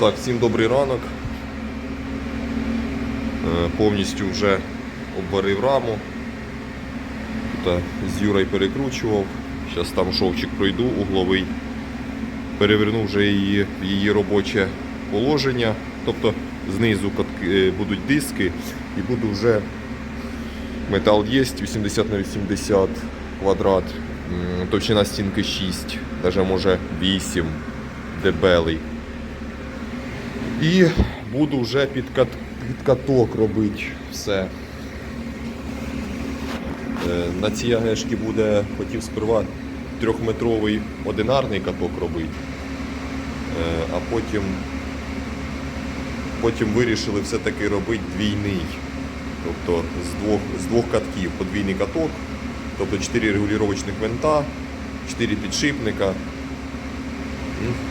Так, всім добрий ранок. Е, Повністю вже обварив раму. Тут е, з Юрою перекручував. Зараз там шовчик пройду, угловий. Перевернув вже її в її робоче положення. Тобто знизу е, будуть диски і буду вже метал є 80 на 80 квадрат. Товщина стінки 6, навіть може 8 дебелий. І буду вже під, кат, під каток робити все. Е, На цій агешки буде, хотів сперва трьохметровий одинарний каток робити, Е, а потім, потім вирішили все-таки робити двійний. Тобто з двох, з двох катків подвійний каток, тобто 4 регулювачних винта, 4 підшипника.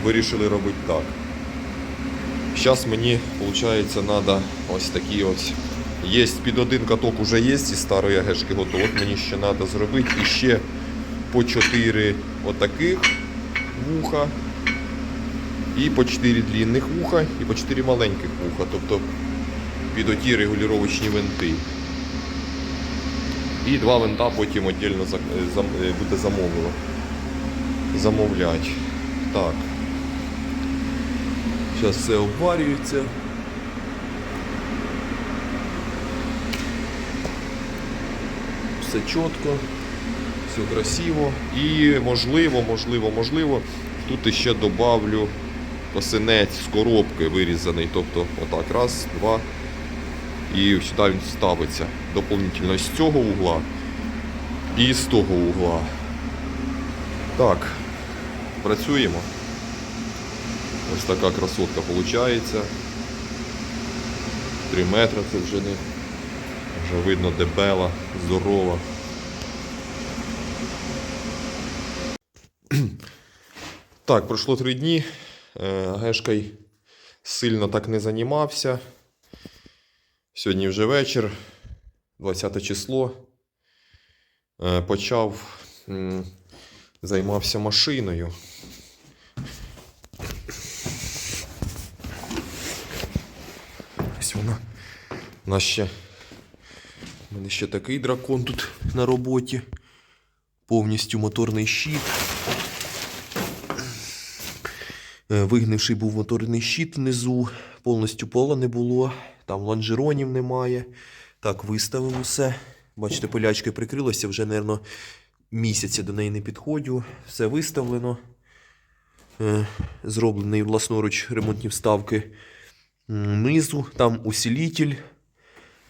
Вирішили робити так. Зараз мені, виходить, треба ось такі ось. Є під один каток уже є зі старої агешки готово. От мені ще треба зробити і по 4 отаких вуха, і по 4 длинних вуха, і по 4 маленьких вуха. Тобто під оті регулювачні винти. І два винта потім віддільно е, е, буде замовило. Замовлять. Так. Зараз все обварюється. Все чітко, все красиво. І можливо, можливо, можливо, тут іще добавлю косинець з коробки вирізаний. Тобто отак, раз, два. І сюди він ставиться доповнительно з цього угла і з того угла. Так, працюємо. Ось така красотка виходить. 3 метри це вже не. Вже видно дебела, здорова. Так, пройшло три дні. Е, Гешкой сильно так не займався. Сьогодні вже вечір, 20 число. Е, Почав займався машиною. Ось вона. У нас ще. У мене ще такий дракон тут на роботі. Повністю моторний щит. Е, Вигнивший був моторний щит внизу, повністю пола не було, там лонжеронів немає. Так, виставив усе. Бачите, полячки прикрилося, вже, мабуть, місяця до неї не підходжу. Все виставлено. Е, Зроблені власноруч ремонтні вставки низу, там усилитель.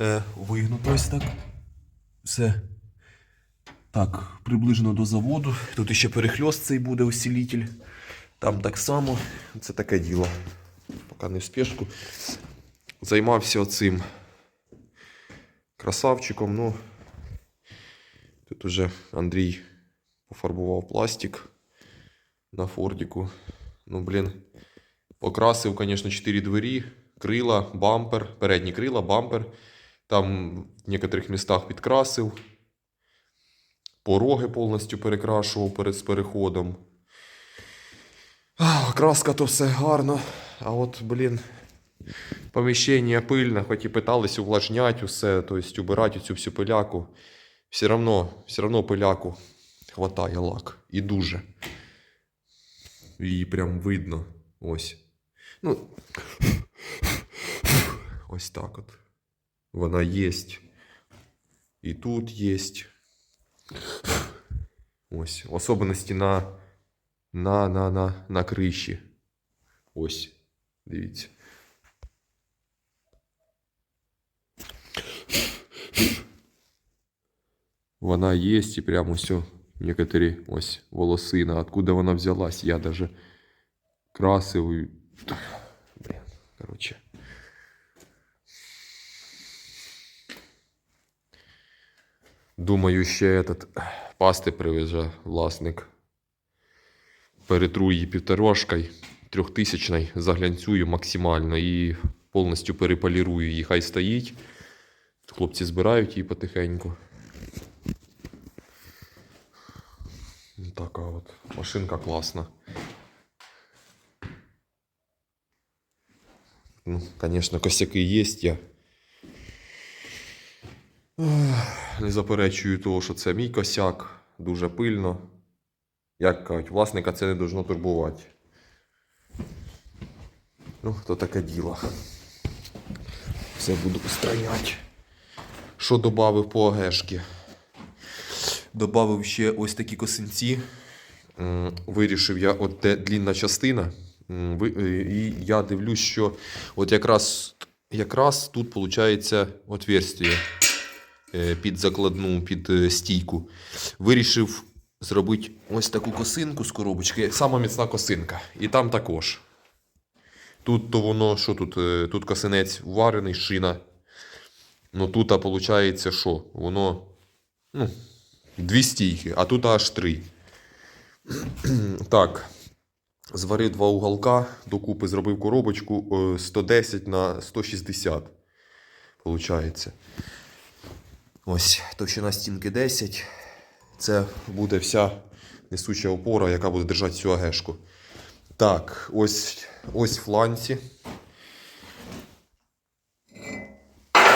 Е, Вигнуто ось так. Все. Так, приближено до заводу. Тут ще перехльост цей буде усилитель. Там так само. Це таке діло. Поки не в спешку. Займався оцим красавчиком. Ну, тут уже Андрій пофарбував пластик на фордіку. Ну, блін. Покрасив, звісно, 4 двері, крила, бампер, передні крила, бампер. Там в некоторих містах підкрасив. Пороги повністю перекрашував перед з переходом. А, Краска то все гарно. А от, блін, поміщення пильне, хоч і питались увлажняти усе, тобто убирати цю всю пиляку. Все равно, все равно пиляку хватає лак. І дуже. Її прям видно. Ось. Ну. Ось так от. Вона єсть. І тут єсть. Ось. В особливості на на, на, на, на криші. Ось. Дивіться. Вона є і прямо все. Некоторі ось волосина. Откуда вона взялась? Я даже красив. і- Блін, короче. Думаю, ще этот пасти привезе власник. Перетру її півторошкою, трьохтисячною, заглянцюю максимально і повністю переполірую її. Хай стоїть. Хлопці збирають її потихеньку. Така от машинка класна. Ну, звісно, косяки є. Я не заперечую того, що це мій косяк, дуже пильно. Як кажуть, власника це не должно турбувати. Ну, то таке діло. Все буду устраняти. Що додав по АГшки? Добавив ще ось такі косинці. Вирішив я, от де длінна частина. е, І я дивлюсь, що от якраз, якраз тут виходить отверстие під закладну, під е, стійку. Вирішив зробити ось таку косинку з коробочки. Сама міцна косинка. І там також. Тут то воно, що тут? е, Тут косинець варений, шина. Ну тут, а виходить, що? Воно. Ну, дві стійки, а тут аж три. так. Зварив два уголка, докупи зробив коробочку е, 110 на 160. Получається. Ось, товщина стінки 10. Це буде вся несуча опора, яка буде держати цю агешку. Так, ось, ось фланці.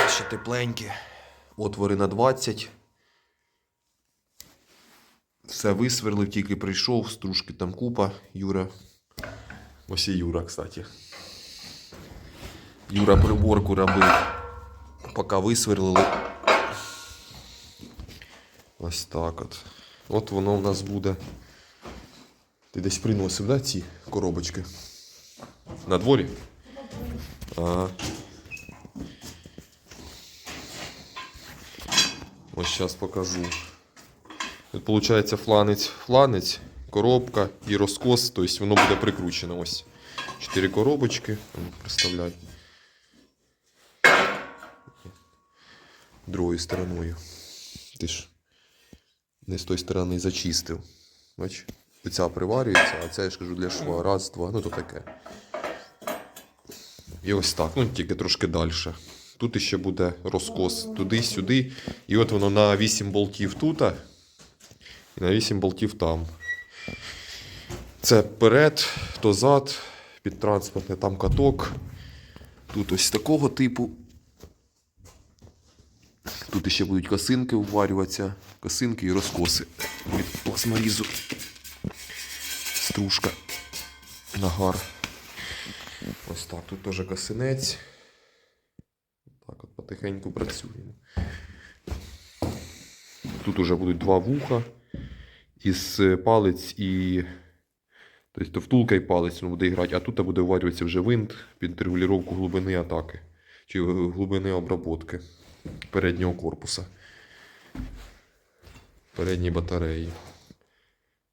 Ще тепленькі. Отвори на 20. Все висверлив, тільки прийшов, стружки там купа. Юра. Ось і Юра, кстати. Юра приборку робив. Поки висверлили. Ось так от. От воно в нас буде. Ти десь приносив, да, ці коробочки? На дворі? Ага. Ось зараз покажу. Тут виходить фланець, фланець, коробка і розкос, тобто воно буде прикручено. Ось. Чотири коробочки. Ну, Представляй. Другою стороною. Ти ж не з тої сторони зачистив. Бач, ця приварюється, а це я ж кажу для шва. Раз, два, ну то таке. І ось так, ну тільки трошки далі. Тут іще буде розкос туди-сюди. І от воно на 8 болтів тут, і на 8 болтів там. Це перед, то зад, підтранспортне, там каток. Тут ось такого типу. Тут ще будуть косинки вварюватися. Косинки і розкоси від пластмарізу. Стружка. Нагар. Ось так. Тут теж косинець. Так от потихеньку працюємо. Тут уже будуть два вуха. Із е, палець і. Тобто втулка і палець буде грати, а тут буде вварюватися вже винт під регулювання глибини атаки чи е, глибини обработки переднього корпуса. Передньої батареї.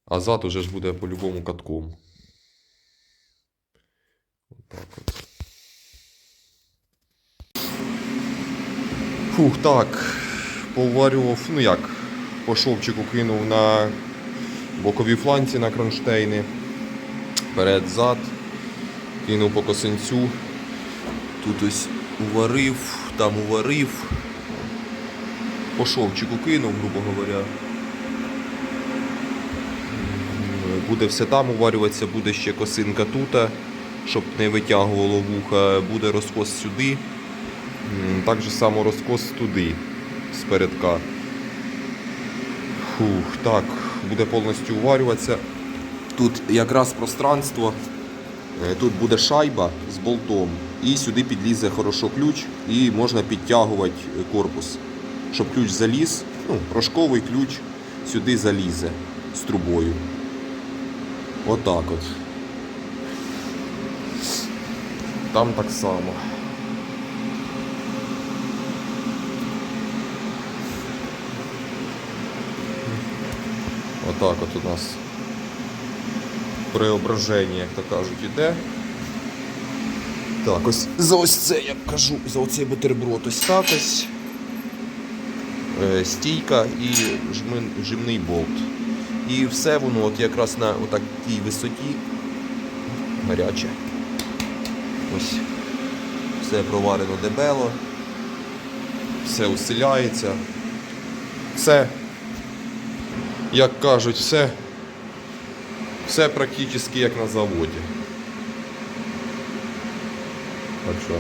А зад уже ж буде по-любому катком. Отак от. Фух, так. Поварював, ну як, по шовчику кинув на бокові фланці на кронштейни. Перед зад. Кинув по косинцю. Тут ось уварив, там уварив. По шовчику кинув, грубо говоря. Буде все там уварюватися, буде ще косинка тут, щоб не витягувало вуха, буде розкос сюди. Так же само розкос туди, спередка. Фух, так, буде повністю уварюватися. Тут якраз пространство. Е, Тут буде шайба з болтом, і сюди підлізе хорошо ключ, і можна підтягувати корпус. Щоб ключ заліз, ну, рожковий ключ сюди залізе з трубою. Отак от. Там так само. Отак от у нас преображення, як то кажуть, іде. Так, ось за ось це я кажу, за оцей бутерброд ось так ось. Е, стійка і жмин, жимний болт. І все воно от якраз на такій висоті гаряче. Ось все проварено дебело, все усиляється. Все, як кажуть, все, все практично як на заводі. Так що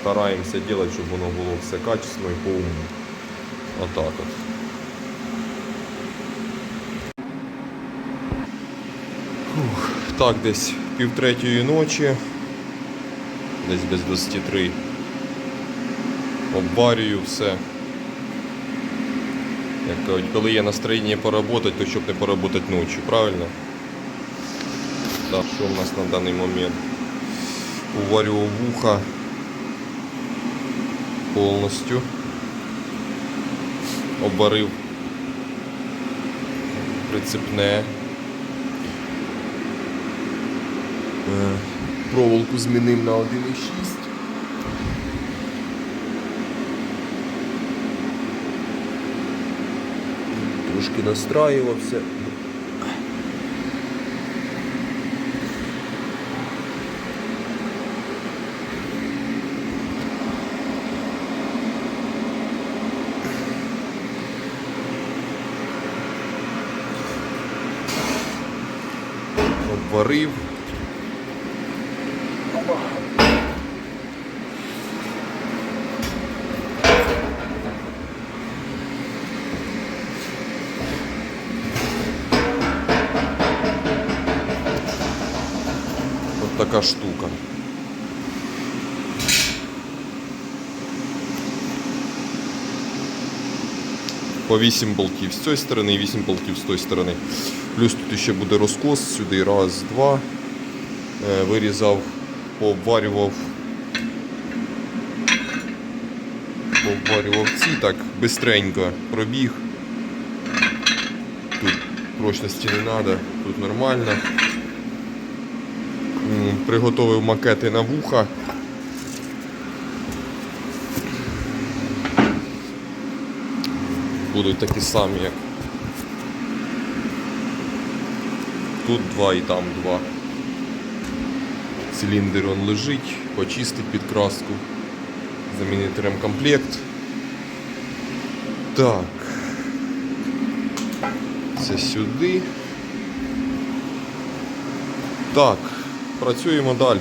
стараємося робити, щоб воно було все качественно і по уму. Отак от. Фух, так, десь півтретьої ночі, десь без 23. Обварюю все. Як кажуть, коли є настроєння поработати, то щоб не поработати ночі, правильно? Так, що в нас на даний момент? Уварював вуха повністю. Обварив прицепне. Е, Проволоку змінив на 1,6. Трошки настраювався. Обварив. Така штука. По 8 болтів з цієї сторони і 8 болтів з тої сторони. Плюс тут ще буде розкос сюди. Раз, два. Е, Вирізав, пообварював. Пообварював ці так, бистренько пробіг. Тут прочності не треба, тут нормально. Приготовив макети на вуха. Будуть такі самі, як тут два і там два. Циліндр он лежить, почистить підкраску, замінити ремкомплект. Так. Це сюди. Так, працюємо далі.